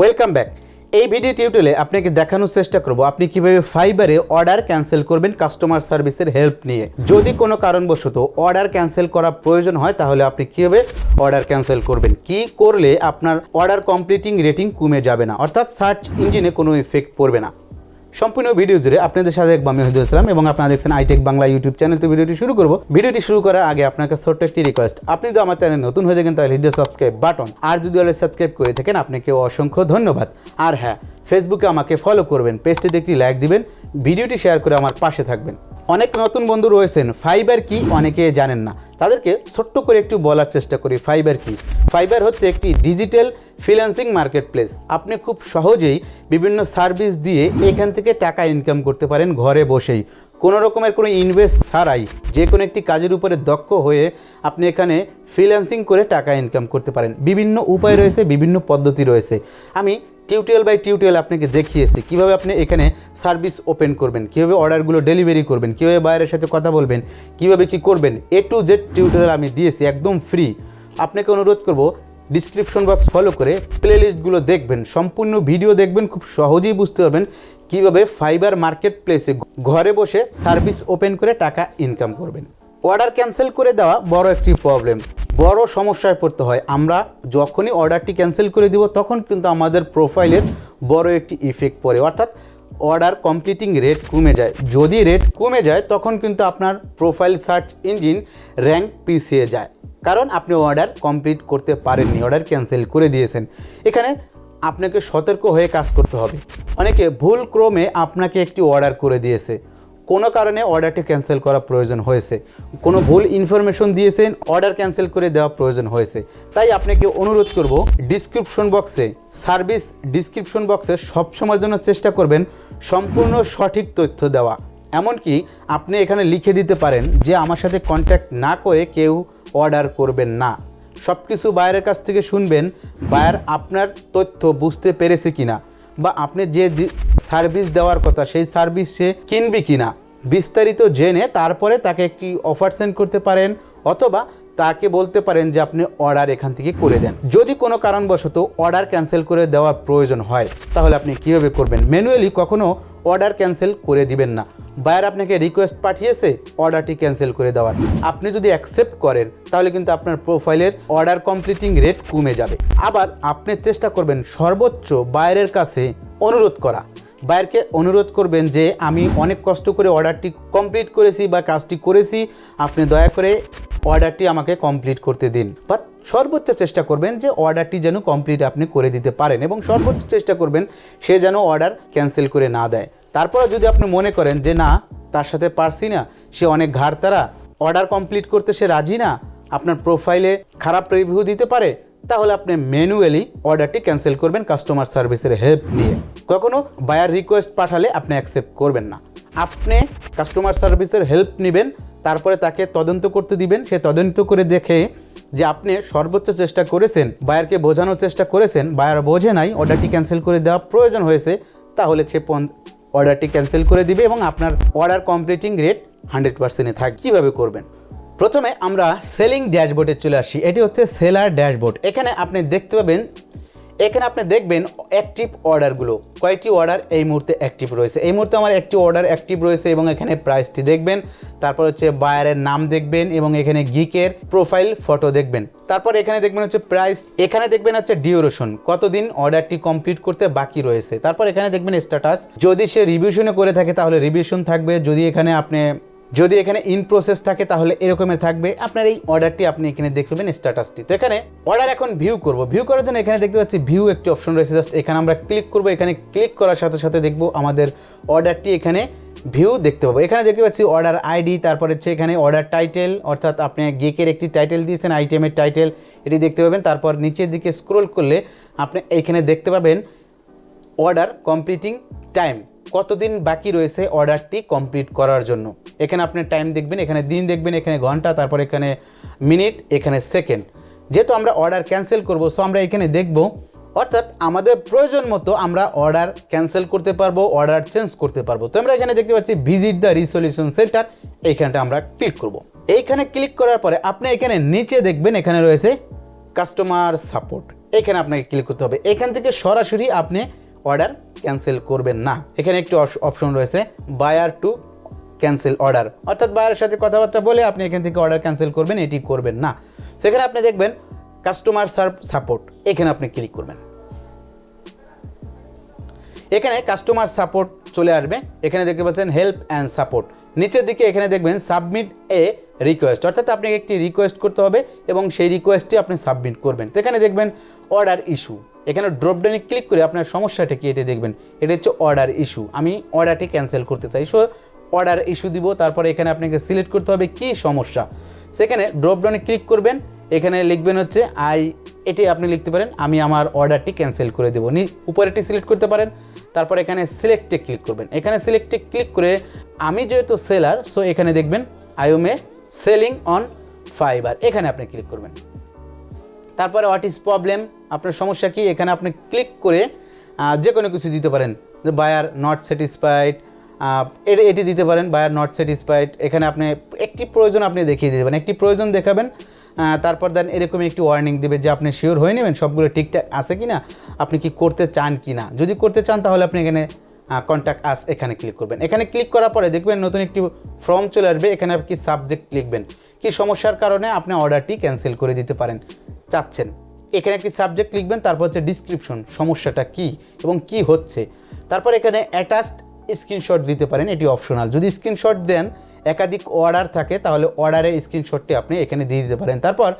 Welcome back. এই video টিউটোরিয়ালে আপনাকে দেখানোর চেষ্টা করব আপনি কীভাবে ফাইবারে অর্ডার ক্যান্সেল করবেন কাস্টমার সার্ভিসের হেল্প নিয়ে। যদি কোনো কারণবশত অর্ডার ক্যান্সেল করা প্রয়োজন হয়, তাহলে আপনি কীভাবে অর্ডার ক্যান্সেল করবেন? কি করলে আপনার অর্ডার কমপ্লিটিং রেটিং কমে যাবে না? অর্থাৎ সার্চ ইঞ্জিনে কোনো ইফেক্ট পড়বে না। সম্পূর্ণ ভিডিও জুড়ে আপনাদের সাথে দেখব আমি হইদুল ইসলাম এবং আপনারা দেখছেন আইটেক বাংলা ইউটিউব চ্যানেল। তো ভিডিওটি শুরু করব। ভিডিওটি শুরু করার আগে আপনার কাছে ছোট্ট একটি রিকোয়েস্ট আপনি যদি আমার চ্যানেল নতুন হয়ে থাকেন, তাহলে হিন্দে সাবস্ক্রাইব বাটন আর যদি অলরেডি সাবস্ক্রাইব করে থাকেন, আপনাকে অসংখ্য ধন্যবাদ। আর হ্যাঁ ফেসবুকে আমাকে ফলো করবেন, পেজটিতে একটি লাইক দিবেন, ভিডিওটি শেয়ার করে আমার পাশে থাকবেন। অনেক নতুন বন্ধু রয়েছেন ফাইবার কি অনেকে জানেন না। তাদেরকে ছোট্ট করে একটু বলার চেষ্টা করি। ফাইবার কি? ফাইবার হচ্ছে একটি ডিজিটাল ফ্রিল্যান্সিং মার্কেট প্লেস আপনি খুব সহজেই বিভিন্ন সার্ভিস দিয়ে এখান থেকে টাকা ইনকাম করতে পারেন ঘরে বসেই। কোনো রকমের কোনো ইনভেস্ট ছাড়াই যে কোনো একটি কাজের উপরে দক্ষ হয়ে আপনি এখানে ফ্রিল্যান্সিং করে টাকা ইনকাম করতে পারেন। বিভিন্ন উপায় রয়েছে, বিভিন্ন পদ্ধতি রয়েছে। আমি টিউটোরিয়াল বাই টিউটোরিয়াল আপনাকে দেখিয়েছি। কীভাবে আপনি এখানে সার্ভিস ওপেন করবেন, কীভাবে অর্ডারগুলো ডেলিভারি করবেন, কীভাবে বাইরের সাথে কথা বলবেন, কীভাবে কি করবেন, এ টু জেড টিউটোরিয়াল আমি দিয়েছি একদম ফ্রি। আপনাকে অনুরোধ করব, ডিসক্রিপশন বক্স ফলো করে প্লেলিস্টগুলো দেখবেন, সম্পূর্ণ ভিডিও দেখবেন, খুব সহজেই বুঝতে পারবেন কীভাবে ফাইবার মার্কেট প্লেসে ঘরে বসে সার্ভিস ওপেন করে টাকা ইনকাম করবেন। অর্ডার ক্যান্সেল করে দেওয়া বড় একটি প্রবলেম। বড় সমস্যায় পড়তে হয়। আমরা যখনই অর্ডারটি ক্যান্সেল করে দিব, তখন কিন্তু আমাদের প্রোফাইলের বড় একটি ইফেক্ট পড়ে। অর্থাৎ অর্ডার কমপ্লিটিং রেট কমে যায়। যদি রেট কমে যায়, তখন কিন্তু আপনার প্রোফাইল সার্চ ইঞ্জিন র্যাঙ্ক পিছিয়ে যায়। কারণ আপনি অর্ডার কমপ্লিট করতে পারেননি, অর্ডার ক্যান্সেল করে দিয়েছেন। এখানে আপনাকে সতর্ক হয়ে কাজ করতে হবে। অনেকে ভুল ক্রমে আপনাকে একটি অর্ডার করে দিয়েছে। কোনো কারণে অর্ডারটি ক্যান্সেল করা প্রয়োজন হয়েছে। কোনো ভুল ইনফরমেশন দিয়েছেন, অর্ডার ক্যান্সেল করে দেওয়া প্রয়োজন হয়েছে। তাই আপনাকে অনুরোধ করব, ডিসক্রিপশন বক্সে, সার্ভিস ডিসক্রিপশন বক্সে সবসময়ের জন্য চেষ্টা করবেন সম্পূর্ণ সঠিক তথ্য দেওয়া। এমনকি আপনি এখানে লিখে দিতে পারেন যে আমার সাথে কন্ট্যাক্ট না করে কেউ অর্ডার করবেন না। সব কিছু বায়ারের কাছ থেকে শুনবেন বায়ার আপনার তথ্য বুঝতে পেরেছে কিনা। বা আপনি যে সার্ভিস দেওয়ার কথা, সেই সার্ভিস সে কিনবে কিনা, বিস্তারিত জেনে তারপরে তাকে একটি অফার সেন্ড করতে পারেন অথবা তাকে বলতে পারেন যে আপনি অর্ডার এখান থেকে করে দেন। যদি কোনো কারণবশত অর্ডার ক্যান্সেল করে দেওয়ার প্রয়োজন হয়, তাহলে আপনি কীভাবে করবেন? ম্যানুয়ালি কখনও অর্ডার ক্যান্সেল করে দিবেন না। বায়ার আপনাকে রিকোয়েস্ট পাঠিয়েছে অর্ডারটি ক্যান্সেল করে দেওয়ার। আপনি যদি অ্যাকসেপ্ট করেন, তাহলে কিন্তু আপনার প্রোফাইলের অর্ডার কমপ্লিটিং রেট কমে যাবে। আবার আপনি চেষ্টা করবেন সর্বোচ্চ বায়ারের কাছে অনুরোধ করা। বায়ারকে অনুরোধ করবেন যে, আমি অনেক কষ্ট করে অর্ডারটি কমপ্লিট করেছি বা কাজটি করেছি। আপনি দয়া করে অর্ডারটি আমাকে কমপ্লিট করতে দিন। বা সর্বোচ্চ চেষ্টা করবেন যে অর্ডারটি যেন কমপ্লিট আপনি করে দিতে পারেন এবং সর্বোচ্চ চেষ্টা করবেন সে যেন অর্ডার ক্যান্সেল করে না দেয়। তারপরে যদি আপনি মনে করেন যে না, তার সাথে পারছি না, সে অনেক ঘাড়তারা অর্ডার কমপ্লিট করতে সে রাজি না, আপনার প্রোফাইলে খারাপ রিভিউ দিতে পারে, তাহলে আপনি ম্যানুয়ালি অর্ডারটি ক্যান্সেল করবেন কাস্টমার সার্ভিসের হেল্প নিয়ে। কখনো বায়ার রিকোয়েস্ট পাঠালে আপনি অ্যাকসেপ্ট করবেন না। আপনি কাস্টমার সার্ভিসের হেল্প নেবেন তারপরে তাকে তদন্ত করতে দিবেন। সে তদন্ত করে দেখে যে আপনি সর্বোচ্চ চেষ্টা করেছেন, বায়ারকে বোঝানোর চেষ্টা করেছেন, বায়ার বোঝে নাই, অর্ডারটি ক্যান্সেল করে দেওয়া প্রয়োজন হয়েছে, তাহলে সে অর্ডারটি ক্যান্সেল করে দিবে এবং আপনার অর্ডার কমপ্লিটিং রেট হান্ড্রেড পার্সেন্টে থাকে। কীভাবে করবেন? প্রথমে আমরা সেলিং ড্যাশবোর্ডে চলে আসি। এটি হচ্ছে সেলার ড্যাশবোর্ড। এখানে আপনি দেখতে পাবেন এখানে আপনি দেখবেন অ্যাক্টিভ অর্ডারগুলো কয়টি অর্ডার এই মুহূর্তে অ্যাক্টিভ রয়েছে। এই মুহূর্তে আমার একটি অর্ডার অ্যাক্টিভ রয়েছে এবং এখানে প্রাইসটি দেখবেন। তারপর হচ্ছে বায়ারের নাম দেখবেন এবং এখানে গিকের প্রোফাইল ফটো দেখবেন। তারপর এখানে দেখবেন হচ্ছে প্রাইস এখানে দেখবেন হচ্ছে ডিউরেশন কতদিন অর্ডারটি কমপ্লিট করতে বাকি রয়েছে? তারপর এখানে দেখবেন স্ট্যাটাস যদি সে রিভিউশনে করে থাকে তাহলে রিভিউশন থাকবে। যদি এখানে আপনি যদি এখানে ইন প্রসেস থাকে, তাহলে এরকমের থাকবে। আপনার এই অর্ডারটি আপনি এখানে দেখবেন স্ট্যাটাসটি তো এখানে অর্ডার এখন ভিউ করব। ভিউ করার জন্য এখানে দেখতে পাচ্ছি ভিউ একটি অপশন রয়েছে। জাস্ট এখানে আমরা ক্লিক করব। এখানে ক্লিক করার সাথে সাথে দেখব আমাদের অর্ডারটি এখানে ভিউ দেখতে পাবো। এখানে দেখতে পাচ্ছি অর্ডার আইডি তারপর হচ্ছে এখানে অর্ডার টাইটেল অর্থাৎ আপনি গেকের একটি টাইটেল দিয়েছেন আইটেমের টাইটেল এটি দেখতে পাবেন। তারপর নিচের দিকে স্ক্রোল করলে আপনি এইখানে দেখতে পাবেন অর্ডার কমপ্লিটিং টাইম কতদিন বাকি রয়েছে অর্ডারটি কমপ্লিট করার জন্য? এখানে আপনি টাইম দেখবেন, এখানে দিন দেখবেন, এখানে ঘণ্টা, তারপর এখানে মিনিট এখানে সেকেন্ড যেহেতু আমরা অর্ডার ক্যান্সেল করব সো আমরা এখানে দেখব, অর্থাৎ আমাদের প্রয়োজন মতো আমরা অর্ডার ক্যান্সেল করতে পারব অর্ডার চেঞ্জ করতে পারব। তো আমরা এখানে দেখতে পাচ্ছি ভিজিট দ্য রিসলিউশন সেন্টার এইখানটা আমরা ক্লিক করব। এইখানে ক্লিক করার পরে আপনি এখানে নিচে দেখবেন, এখানে রয়েছে কাস্টমার সাপোর্ট এখানে আপনাকে ক্লিক করতে হবে। এখান থেকে সরাসরি আপনি অর্ডার ক্যান্সেল করবেন না। এখানে একটি অপশন রয়েছে বায়ার টু ক্যান্সেল অর্ডার অর্থাৎ বায়ারের সাথে কথাবার্তা বলে আপনি এখান থেকে অর্ডার ক্যান্সেল করবেন, এটি করবেন না। সেখানে আপনি দেখবেন কাস্টমার সার্ভ সাপোর্ট এখানে আপনি ক্লিক করবেন। এখানে কাস্টমার সাপোর্ট চলে আসবে। এখানে দেখতে পাচ্ছেন হেল্প অ্যান্ড সাপোর্ট নিচের দিকে এখানে দেখবেন সাবমিট এ রিকোয়েস্ট অর্থাৎ আপনাকে একটি রিকোয়েস্ট করতে হবে এবং সেই রিকোয়েস্টটি আপনি সাবমিট করবেন। তো এখানে দেখবেন অর্ডার ইস্যু এখানে ড্রপডাউনে ক্লিক করে আপনার সমস্যাটা কি এটা দেখবেন। এটা হচ্ছে অর্ডার ইস্যু আমি অর্ডারটি ক্যান্সেল করতে চাই। সো অর্ডার ইস্যু দিব, তারপরে এখানে আপনাকে সিলেক্ট করতে হবে কি সমস্যা। সেখানে ড্রপডাউনে ক্লিক করবেন। এখানে লিখবেন হচ্ছে আই এটি আপনি লিখতে পারেন, আমি আমার অর্ডারটি ক্যান্সেল করে দেবো। নি উপরেটি সিলেক্ট করতে পারেন। তারপর এখানে সিলেক্টে ক্লিক করবেন। এখানে সিলেক্টে ক্লিক করে আমি যেহেতু সেলার সো এখানে দেখবেন আইওমে সেলিং অন ফাইবার এখানে আপনি ক্লিক করবেন। তারপরে হোয়াট ইজ প্রবলেম আপনার সমস্যা কি? এখানে আপনি ক্লিক করে যে কোনো কিছু দিতে পারেন। যে বায়ার নট স্যাটিসফাইড এটা, এটি দিতে পারেন বায়ার নট স্যাটিসফাইড এখানে আপনি একটি প্রয়োজন আপনি দেখিয়ে দিতে পারেন একটি প্রয়োজন দেখাবেন তারপর দেন এরকম একটি ওয়ার্নিং দেবে যে আপনি শিওর হয়ে নেবেন সবগুলো ঠিকঠাক আছে কি না আপনি কি করতে চান কি না যদি করতে চান তাহলে আপনি এখানে কন্ট্যাক্ট আস এখানে ক্লিক করবেন। এখানে ক্লিক করার পরে দেখবেন নতুন একটি ফর্ম চলে আসবে। এখানে আপনি সাবজেক্ট লিখবেন। কি সমস্যার কারণে আপনি অর্ডারটি ক্যান্সেল করে দিতে পারেন। চাচ্ছেন। এখানে একটি সাবজেক্ট লিখবেন, তারপর হচ্ছে ডিসক্রিপশন সমস্যাটা কি এবং কি হচ্ছে। তারপর এখানে অ্যাটাচড স্ক্রিনশট দিতে পারেন, এটি অপশনাল যদি স্ক্রিনশট দেন, একাধিক অর্ডার থাকে, তাহলে অর্ডারের স্ক্রিনশটটি আপনি এখানে দিয়ে দিতে পারেন। তারপর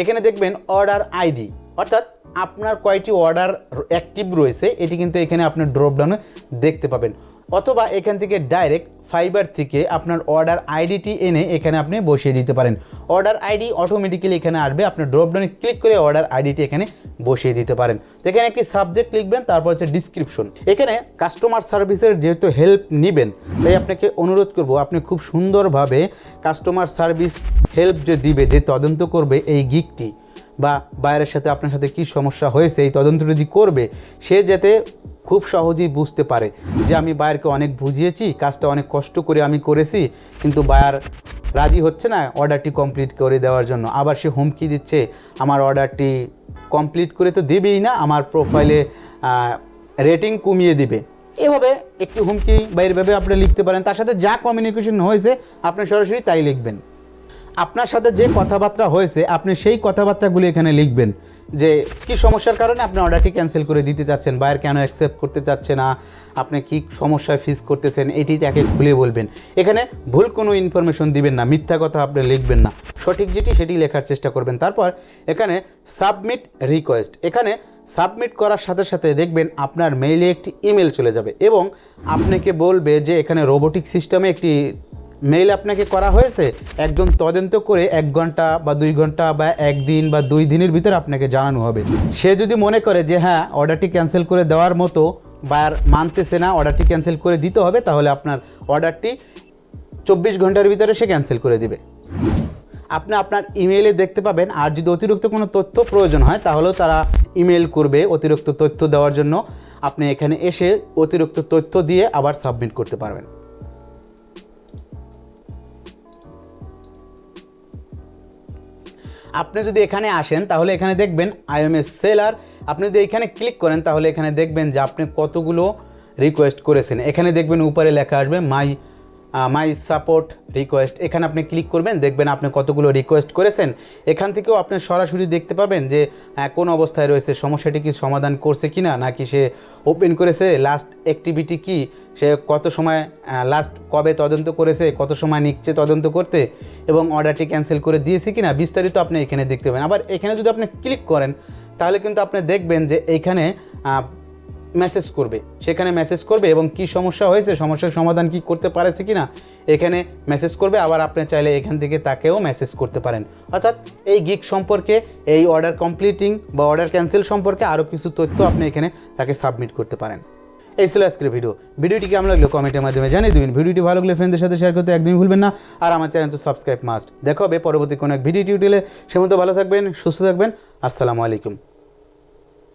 এখানে দেখবেন অর্ডার আইডি অর্থাৎ আপনার কয়টি অর্ডার অ্যাক্টিভ রয়েছে, এটি কিন্তু এখানে আপনি ড্রপডাউনে দেখতে পাবেন। অথবা এখান থেকে ডাইরেক্ট ফাইবার থেকে আপনার অর্ডার আইডিটি এনে এখানে আপনি বসিয়ে দিতে পারেন। অর্ডার আইডি অটোমেটিক্যালি এখানে আসবে আপনার ড্রপডাউনে ক্লিক করে অর্ডার আইডিটি এখানে বসিয়ে দিতে পারেন। তো এখানে একটি সাবজেক্ট লিখবেন, তারপর হচ্ছে ডিসক্রিপশন এখানে কাস্টমার সার্ভিসের যেহেতু হেল্প নেবেন, তাই আপনাকে অনুরোধ করব, আপনি খুব সুন্দরভাবে কাস্টমার সার্ভিস হেল্প যে দিবে, যে তদন্ত করবে এই গিকটি বা বাইরের সাথে আপনার সাথে কি সমস্যা হয়েছে, এই তদন্তটা যে করবে, সে যাতে খুব সহজেই বুঝতে পারে যে আমি বায়ারকে অনেক বুঝিয়েছি, কাজটা অনেক কষ্ট করে আমি করেছি, কিন্তু বায়ার রাজি হচ্ছে না অর্ডারটি কমপ্লিট করে দেওয়ার জন্য। আবার সে হুমকি দিচ্ছে, আমার অর্ডারটি কমপ্লিট করে তো দেবেই না, আমার প্রোফাইলে রেটিং কমিয়ে দিবে। এভাবে একটি হুমকি বা আপনি লিখতে পারেন। তার সাথে যা কমিউনিকেশন হয়েছে, আপনি সরাসরি তাই লিখবেন। আপনার সাথে যে কথাবার্তা হয়েছে, আপনি সেই কথাবার্তাগুলি এখানে লিখবেন যে, কি সমস্যার কারণে আপনি অর্ডারটি ক্যান্সেল করে দিতে চাচ্ছেন বায়ার কেন অ্যাকসেপ্ট করতে চাচ্ছে না, আপনি কি সমস্যায় ফিস করতেছেন, এটি তাকে খুলে বলবেন। এখানে ভুল কোনো ইনফরমেশন দিবেন না, মিথ্যা কথা আপনি লিখবেন না। সঠিক যেটি, সেটি লেখার চেষ্টা করবেন। তারপর এখানে সাবমিট রিকোয়েস্ট এখানে সাবমিট করার সাথে সাথে দেখবেন আপনার মেইলে একটি ইমেল চলে যাবে এবং আপনাকে বলবে যে, এখানে রোবোটিক সিস্টেমে একটি মেইল আপনাকে করা হয়েছে, একদম তদন্ত করে এক ঘণ্টা বা দুই ঘণ্টা বা একদিন বা দুই দিনের ভিতরে আপনাকে জানানো হবে। সে যদি মনে করে যে হ্যাঁ অর্ডারটি ক্যান্সেল করে দেওয়ার মতো বায়ার মানতেছে না, অর্ডারটি ক্যান্সেল করে দিতে হবে, তাহলে আপনার অর্ডারটি চব্বিশ ঘণ্টার ভিতরে সে ক্যান্সেল করে দিবে। আপনি আপনার ইমেইলে দেখতে পাবেন, আর যদি অতিরিক্ত কোনো তথ্য প্রয়োজন হয়, তাহলেও তারা ইমেল করবে অতিরিক্ত তথ্য দেওয়ার জন্য। আপনি এখানে এসে অতিরিক্ত তথ্য দিয়ে আবার সাবমিট করতে পারবেন। আপনি যদি এখানে আসেন, তাহলে এখানে দেখবেন আই এম এস সেলার আপনি যদি এখানে ক্লিক করেন, তাহলে এখানে দেখবেন যে আপনি কতগুলো রিকোয়েস্ট করেছেন। এখানে দেখবেন উপরে লেখা আসবে মাই মাই সাপোর্ট রিকোয়েস্ট এখানে আপনি ক্লিক করবেন, দেখবেন আপনি কতগুলো রিকোয়েস্ট করেছেন। এখান থেকেও আপনি সরাসরি দেখতে পাবেন যে কোন অবস্থায় রয়েছে, সমস্যাটি কি সমাধান করছে কি না নাকি সে ওপেন করেছে লাস্ট অ্যাক্টিভিটি কি, সে কত সময় লাস্ট কবে তদন্ত করেছে, কত সময় নিচ্ছে তদন্ত করতে, এবং অর্ডারটি ক্যান্সেল করে দিয়েছে কি না বিস্তারিত আপনি এখানে দেখতে পাবেন। আবার এখানে যদি আপনি ক্লিক করেন, তাহলে কিন্তু আপনি দেখবেন যে এইখানে মেসেজ করবে। সেখানে মেসেজ করবে এবং কি সমস্যা হয়েছে, সমস্যার সমাধান কি করতে পারেছে কি না এখানে মেসেজ করবে। আবার আপনি চাইলে এখান থেকে তাকেও মেসেজ করতে পারেন। অর্থাৎ এই গিক সম্পর্কে, এই অর্ডার কমপ্লিটিং বা অর্ডার ক্যান্সেল সম্পর্কে আরও কিছু তথ্য আপনি এখানে তাকে সাবমিট করতে পারেন। এই ছিল আজকের ভিডিও ভিডিওটি কেমন লাগল কমেন্টের মাধ্যমে জানিয়ে দেবেন। ভিডিওটি ভালো লাগলে ফ্রেন্ডদের সাথে শেয়ার করতে একদমই ভুলবেন না। আর আমার চ্যানেল তো সাবস্ক্রাইব মাস্ট দেখা হবে পরবর্তী কোনো এক ভিডিও টিউটোরিয়ালে সে মতো ভালো থাকবেন, সুস্থ থাকবেন। আসসালামু আলাইকুম।